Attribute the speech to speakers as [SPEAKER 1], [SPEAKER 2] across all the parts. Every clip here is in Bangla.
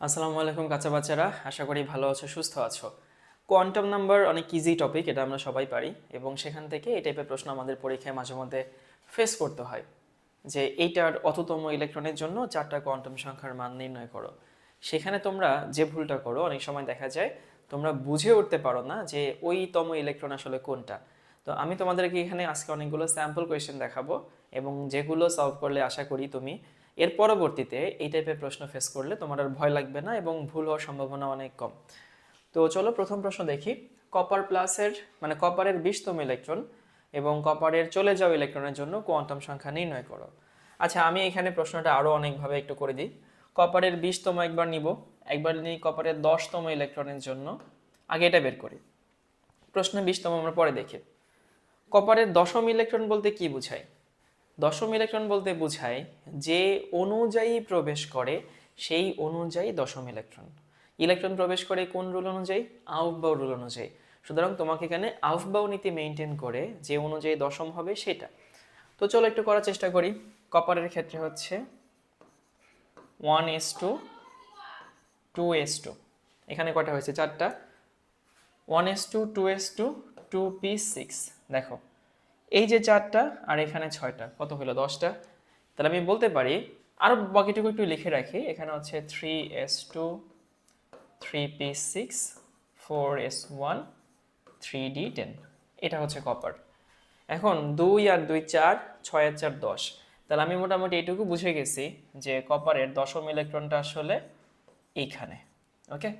[SPEAKER 1] আসসালামু আলাইকুম কাঁচা বাচ্চারা, আশা করি ভালো আছো, সুস্থ আছো। কোয়ান্টাম নাম্বার অনেক ইজি টপিক এটা আমরা সবাই পারি। এবং সেখান থেকে এই টাইপের প্রশ্ন আমাদের পরীক্ষায় মাঝে মধ্যে ফেস করতে হয়। যে এইটার অততম ইলেকট্রনের জন্য চারটা কোয়ান্টাম সংখ্যার মান নির্ণয় করো। সেখানে তোমরা যে ভুলটা করো, অনেক সময় দেখা যায় তোমরা বুঝে উঠতে পারো না যে ওই তম ইলেকট্রন আসলে কোনটা। তো আমি তোমাদেরকে এখানে আজকে অনেকগুলো স্যাম্পল কোয়েশ্চেন দেখাবো এবং যেগুলো সলভ করলে আশা করি তুমি এর পরবর্তীতে এই টাইপের প্রশ্ন ফেস করলে তোমার আর ভয় লাগবে না এবং ভুল হওয়ার সম্ভাবনা অনেক কম। তো চলো প্রথম প্রশ্ন দেখি। কপার প্লাসের মানে কপারের বিশতম ইলেকট্রন এবং কপারের চলে যাওয়া ইলেকট্রনের জন্য কোয়ান্টাম সংখ্যা নির্ণয় করো। আচ্ছা আমি এখানে প্রশ্নটা আরও অনেকভাবে একটু করে দিই। কপারের বিশতম একবার নিব। একবার নিই কপারের দশতম ইলেকট্রনের জন্য। আগে এটা বের করি। প্রশ্ন বিশতম আমরা পরে দেখি। কপারের দশম ইলেকট্রন বলতে কি বোঝায়? দশম ইলেকট্রন বলতে বোঝায় যে অনুযায়ী প্রবেশ করে সেই অনুযায়ী দশম ইলেকট্রন ইলেকট্রন প্রবেশ করে কোন রুল অনুযায়ী? আউফবাউ রুল অনুযায়ী। সুতরাং তোমাকে এখানে আউফবাউ নীতি মেনটেন করে যে অনুযায়ী দশম হবে সেটা। তো চলো একটু করার চেষ্টা করি। কপারের ক্ষেত্রে হচ্ছে one S two two S two এখানে কটা হয়েছে? চারটা। One S two two S two two P six দেখো এই যে চারটা আর এখানে ছয়টা, কত হলো দশটা? তাহলে আমি বলতে পারি আরও বাকিটুকু একটু লিখে রাখি, এখানে হচ্ছে three S two three P six four S one three D ten এটা হচ্ছে কপার এখন দুই আর দুই চার, ছয় আর চার দশ। তাহলে আমি মোটামুটি এইটুকু বুঝে গেছি যে কপারের দশম ইলেকট্রনটা আসলে এইখানে ওকে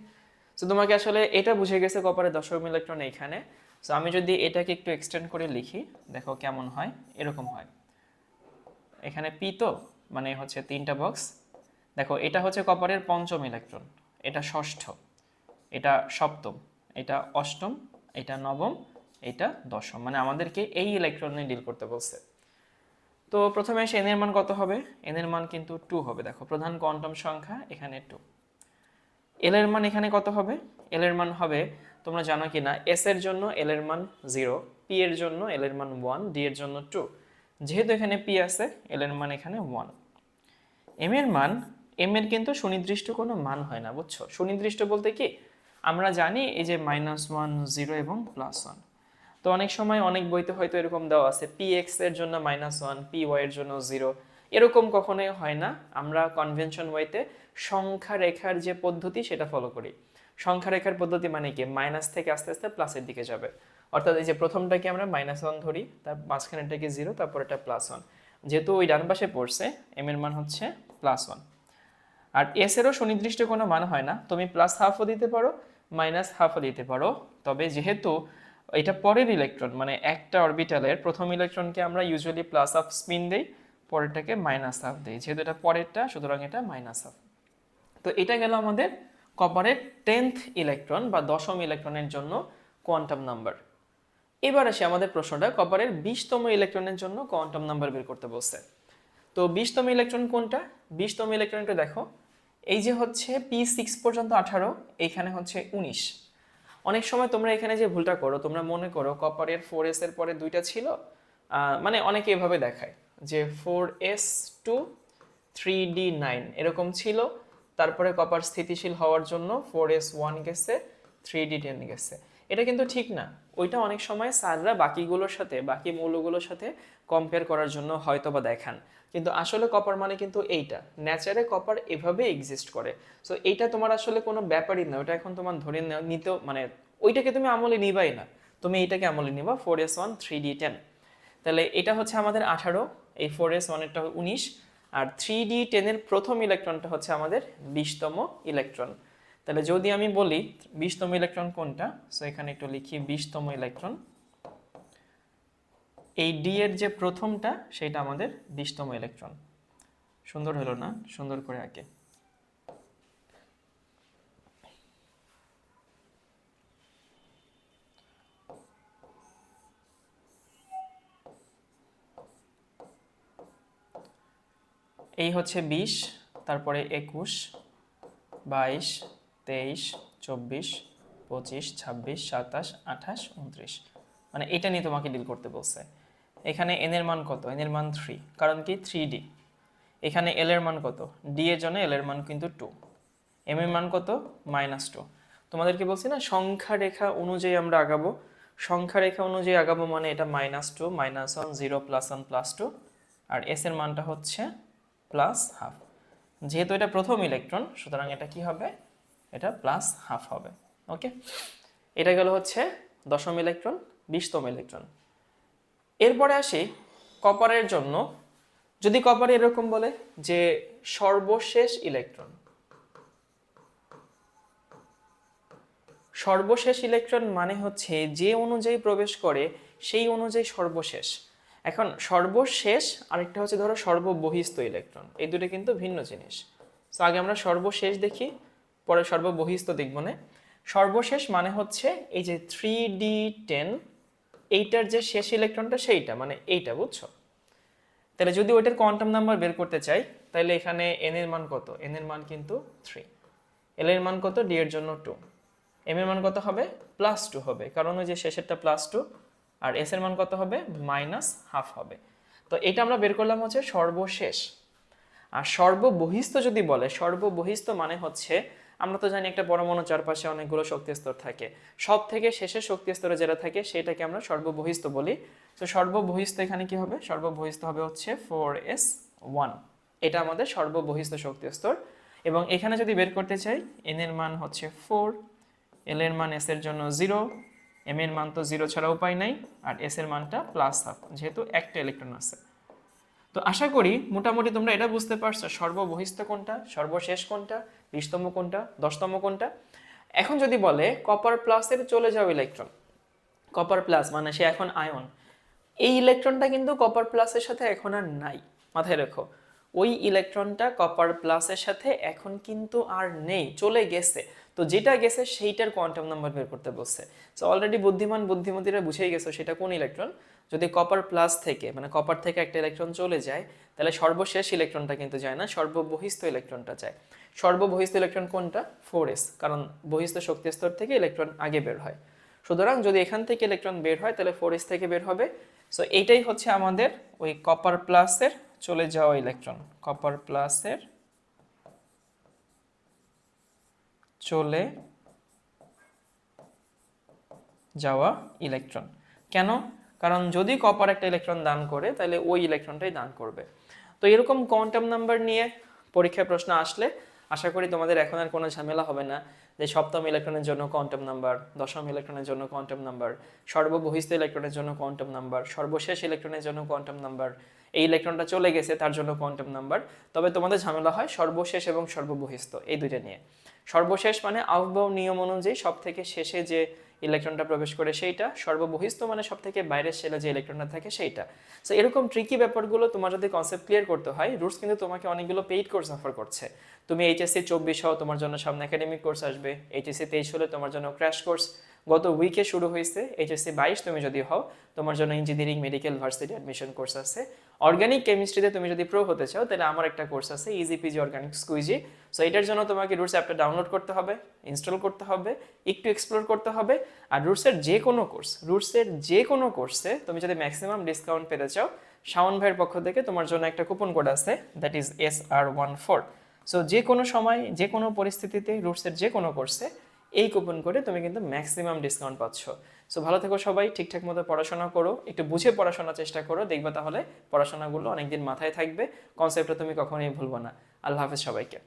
[SPEAKER 1] তো তোমাকে আসলে এটা বুঝে গেছে কপারের দশম ইলেকট্রন এইখানে। সো আমি যদি এটাকে একটু এক্সটেন্ড করে লিখি, দেখো কেমন হয়, এরকম হয়। এখানে পি তো মানে হচ্ছে তিনটা বক্স দেখো, এটা হচ্ছে কপারের পঞ্চম ইলেকট্রন এটা ষষ্ঠ, এটা সপ্তম, এটা অষ্টম, এটা নবম, এটা দশম মানে আমাদেরকে এই ইলেকট্রন নিয়ে ডিল করতে বলছে। তো প্রথমে এসে এনের মান কত হবে? এনের মান কিন্তু টু হবে। দেখো, প্রধান কোয়ান্টাম সংখ্যা এখানে টু এল এর মান এখানে কত হবে? এল এর মান হবে তোমরা জানো কি না? এস এর জন্য এল এর মান জিরো পি এর জন্য এল এর মান ওয়ান ডি এর জন্য টু যেহেতু এখানে পি আছে এল এর মান এখানে ওয়ান এম এর মান এম এর কিন্তু সুনির্দিষ্ট কোনো মান হয় না, বুঝছ? সুনির্দিষ্ট বলতে কি? আমরা জানি এই যে মাইনাস ওয়ান জিরো এবং প্লাস ওয়ান তো অনেক সময় অনেক বইতে হয়তো এরকম দেওয়া আছে পি এক্সের জন্য মাইনাস ওয়ান পি ওয়াই এর জন্য জিরো এরকম কখনোই হয় না। আমরা কনভেনশন ওয়াইতে সংখ্যা রেখার যে পদ্ধতি, সেটা ফলো করি। সংখ্যা রেখার পদ্ধতি মানে কি? মাইনাস থেকে আস্তে আস্তে প্লাসের দিকে যাবে। অর্থাৎ এই যে প্রথমটাকে আমরা মাইনাস ওয়ান ধরি, তার মাঝখানেটাকে জিরো তারপর এটা প্লাস ওয়ান যেহেতু ওই ডান পাশে পড়ছে এম এর মান হচ্ছে প্লাস ওয়ান আর এস এরও সুনির্দিষ্ট কোনো মান হয় না। তুমি প্লাস হাফও দিতে পারো মাইনাস হাফও দিতে পারো। তবে যেহেতু এটা পরের ইলেকট্রন মানে একটা অরবিটালের প্রথম ইলেকট্রনকে আমরা ইউজুয়ালি প্লাস হাফ স্পিন দিই, পরেরটাকে মাইনাস হাফ দিই। যেহেতু এটা পরেরটা, সুতরাং এটা মাইনাস হাফ তো এটা গেল আমাদের কপারের টেন্থ ইলেকট্রন বা দশম ইলেকট্রনের জন্য কোয়ান্টাম নাম্বার। এবার আসে আমাদের প্রশ্নটা, কপারের বিশতম ইলেকট্রনের জন্য কোয়ান্টাম নাম্বার বের করতে বলছে। তো বিশতম ইলেকট্রন কোনটা? বিশতম ইলেকট্রনটা দেখো, এই যে হচ্ছে পি সিক্স পর্যন্ত আঠারো এইখানে হচ্ছে উনিশ। অনেক সময় তোমরা এখানে যে ভুলটা করো, তোমরা মনে করো কপারের ফোর এস এর পরে দুইটা ছিল মানে অনেকে এভাবে দেখায় যে four S two three D nine এরকম ছিল। তারপরে কপার স্থিতিশীল হওয়ার জন্য ফোর এস ওয়ান গেছে থ্রি ডি টেন গেছে। এটা কিন্তু ঠিক না। ওইটা অনেক সময় স্যাররা বাকিগুলোর সাথে, বাকি মৌলগুলোর সাথে কম্পেয়ার করার জন্য হয়তো বা দেখান। কিন্তু আসলে কপার মানে কিন্তু এইটা। ন্যাচারে কপার এভাবে এক্সিস্ট করে। সো এইটা তোমার আসলে কোনো ব্যাপারই না। ওটা এখন তোমার ধরে নিতেও মানে ওইটাকে তুমি আমলে নিবাই না। তুমি এইটাকে আমলে নিবা four S one three D ten তাহলে এটা হচ্ছে আমাদের আঠারো, এই ফোর এস ওয়ানেরটা উনিশ। আর থ্রি ডি টেনের প্রথম ইলেকট্রনটা হচ্ছে আমাদের বিশতম ইলেকট্রন তাহলে যদি আমি বলি বিশতম ইলেকট্রন কোনটা? সো এখানে একটু লিখি, বিশতম ইলেকট্রন এই ডি এর যে প্রথমটা, সেটা আমাদের বিশতম ইলেকট্রন সুন্দর হলো না? সুন্দর করে আঁকে। এই হচ্ছে বিশ, তারপরে একুশ, বাইশ, তেইশ, চব্বিশ, পঁচিশ, ছাব্বিশ, সাতাশ, আঠাশ, উনত্রিশ। মানে এটা নিয়ে তোমাকে ডিল করতে বলছে। এখানে এন এর মান কত? এন এর মান থ্রি কারণ কি? থ্রি ডি এখানে এল এর মান কত? ডি এর জন্য এল এর মান কিন্তু টু এম এর মান কত? মাইনাস টু তোমাদেরকে বলছি না, সংখ্যা রেখা অনুযায়ী আমরা আগাবো। সংখ্যা রেখা অনুযায়ী আগাবো মানে এটা minus two minus one zero plus one plus two আর এস এর মানটা হচ্ছে প্লাস হাফ যেহেতু এটা প্রথম ইলেকট্রন সুতরাং এটা কি হবে? এটা প্লাস হাফ হবে ওকে এটা গেল হচ্ছে দশম ইলেকট্রন বিশতম ইলেকট্রন এরপরে আসি কপারের জন্য। যদি কপার এরকম বলে যে সর্বশেষ ইলেকট্রন সর্বশেষ ইলেকট্রন মানে হচ্ছে যে অনুযায়ী প্রবেশ করে সেই অনুযায়ী সর্বশেষ। এখন সর্বশেষ, আরেকটা হচ্ছে ধরো সর্ববহিস্থ ইলেকট্রন এই দুটো কিন্তু ভিন্ন জিনিস। তো আগে আমরা সর্বশেষ দেখি, পরে সর্ববহিস্থ দেখব না। সর্বশেষ মানে হচ্ছে এই যে থ্রি ডি টেন এইটার যে শেষ ইলেকট্রনটা সেইটা মানে এইটা, বুঝছ? তাহলে যদি ওইটার কোয়ান্টাম নাম্বার বের করতে চাই, তাহলে এখানে এন এর মান কত? এন এর মান কিন্তু থ্রি এল এর মান কত? ডি এর জন্য টু এম এর মান কত হবে? প্লাস টু হবে। কারণ ওই যে শেষেরটা প্লাস টু আর এস এর মান কত হবে? মাইনাস হাফ হবে। তো এটা আমরা বের করলাম হচ্ছে সর্বশেষ। আর সর্ববহিস্থ যদি বলে, সর্ববহিস্থ মানে হচ্ছে, আমরা তো জানি একটা পরমাণু চারপাশে অনেকগুলো শক্তি স্তর থাকে। সব থেকে শেষের শক্তি স্তরে যেটা থাকে, সেটাকে আমরা সর্ববহিস্থ বলি। তো সর্ববহিস্থ এখানে কি হবে? সর্ববহিস্থ হবে হচ্ছে ফোর এস ওয়ান এটা আমাদের সর্ববহিস্থ শক্তি স্তর এবং এখানে যদি বের করতে চাই এন এর মান হচ্ছে ফোর এল এর মান এস এর জন্য জিরো এম এর মান তো জিরো ছাড়া উপায় নাই, আর এস এর মানটা প্লাস হাফ যেহেতু একটা ইলেকট্রন আছে। তো আশা করি মোটামুটি তোমরা এটা বুঝতে পারছ, সর্ববহিস্থ কোনটা, সর্বশেষ কোনটা, বিশতম কোনটা, দশতম কোনটা। এখন যদি বলে কপার প্লাসের চলে যাও ইলেকট্রন কপার প্লাস মানে সে এখন আয়ন এই ইলেকট্রনটা কিন্তু কপার প্লাসের সাথে এখন আর নাই, মাথায় রেখো। ওই ইলেকট্রনটা কপার প্লাসের সাথে এখন কিন্তু আর নেই, চলে গেছে। তো যেটা গেছে সেইটার কোয়ান্টাম নাম্বার বের করতে বলছে। সো অলরেডি বুদ্ধিমান বুদ্ধিমতীরা বুঝেই গেছো সেটা কোন ইলেকট্রন যদি কপার প্লাস থেকে মানে কপার থেকে একটা ইলেকট্রন চলে যায়, তাহলে সর্বশেষ ইলেকট্রনটা কিন্তু যায় না, সর্ববহিস্থ ইলেকট্রনটা যায়। সর্ববহিস্থ ইলেকট্রন কোনটা? ফোর এস কারণ বহিস্থ শক্তি স্তর থেকে ইলেকট্রন আগে বের হয়। সুতরাং যদি এখান থেকে ইলেকট্রন বের হয়, তাহলে ফোর এস থেকে বের হবে। সো এইটাই হচ্ছে আমাদের ওই কপার প্লাসের চলে যাওয়া ইলেকট্রন কপার প্লাসের চলে যাওয়া ইলেকট্রন কেন? কারণ যদি কপার একটা ইলেকট্রন দান করে, তাহলে ওই ইলেকট্রনটাই দান করবে। তো এরকম কোয়ান্টাম নাম্বার নিয়ে পরীক্ষায় প্রশ্ন আসলে, আশা করি তোমাদের এখন আর কোনো ঝামেলা হবে না যে সপ্তম ইলেকট্রনের জন্য কোয়ান্টাম নাম্বার দশম ইলেকট্রনের জন্য কোয়ান্টাম নাম্বার সর্ববহিস্থ ইলেকট্রনের জন্য কোয়ান্টাম নাম্বার সর্বশেষ ইলেকট্রনের জন্য কোয়ান্টাম নাম্বার এই ইলেকট্রনটা চলে গেছে, তার জন্য কোয়ান্টাম নাম্বার তবে তোমাদের ঝামেলা হয় সর্বশেষ এবং সর্ববহিস্থ, এই দুইটা নিয়ে। সর্বশেষ মানে আহ্বাব নিয়ম অনুযায়ী সব থেকে শেষে যে ইলেকট্রনটা প্রবেশ করে সেইটা, সর্ববহিস্থ মানে সব থেকে বাইরের সেলে যে ইলেকট্রনটা থাকে সেইটা। সো এরকম ট্রিকি ব্যাপারগুলো তোমার যদি কনসেপ্ট ক্লিয়ার করতে হয় রুটস কিন্তু তোমাকে অনেকগুলো পেইড কোর্স অফার করছে। তুমি এইচএসসি চব্বিশ হও, তোমার জন্য সামনে একাডেমিক কোর্স আসবে এইচএসসি তেইশ হলে তোমার জন্য ক্র্যাশ কোর্স গত উইকে শুরু হয়েছে এইচএসসি বাইশ, তুমি যদি হও, তোমার জন্য engineering medical varsity admission course আছে। অর্গানিক কেমিস্ট্রিতে তুমি যদি প্রো হতে চাও, তাহলে আমার একটা কোর্স আছে easy peasy organic squeezy so এটার জন্য তোমাকে রুটস অ্যাপটা ডাউনলোড করতে হবে ইনস্টল করতে হবে, একটু এক্সপ্লোর করতে হবে। আর রুটসের যে কোনো কোর্স রুটসের যে কোনো কোর্সে তুমি যদি ম্যাক্সিমাম ডিসকাউন্ট পেতে চাও, শাওন ভাইয়ের পক্ষ থেকে তোমার জন্য একটা কুপন কোড আছে that is S R one four so যে কোনো সময়, যে কোনো পরিস্থিতিতে রুটসের যে কোনো কোর্সে এই কুপন করে তুমি কিন্তু ম্যাক্সিমাম ডিসকাউন্ট পাচ্ছ। সো ভালো থেকো সবাই, ঠিকঠাক মতো পড়াশোনা করো, একটু বুঝে পড়াশোনার চেষ্টা করো, দেখবে তাহলে পড়াশোনাগুলো অনেকদিন মাথায় থাকবে। কনসেপ্টটা তুমি কখনোই ভুলবো না। আল্লাহ হাফেজ সবাইকে।